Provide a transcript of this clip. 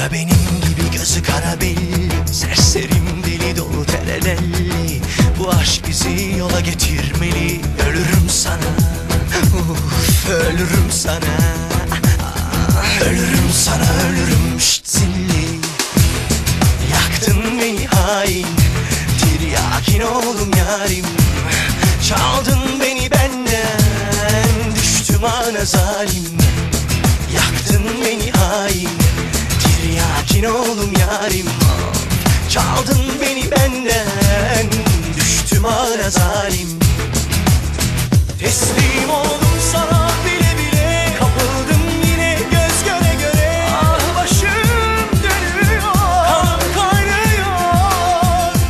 da benim gibi gözü kara belli Serserim deli dolu terelelli Bu aşk bizi yola getirmeli. Ölürüm sana. Uf, ölürüm sana. Ölürüm sana ölürüm şşt Yaktın beni hain. Tiryakin oğlum yarim. Çaldın beni benden. Düştüm ana zalim. Tiryakin oldum yarim Çaldın beni benden Düştüm ana zalim. Teslim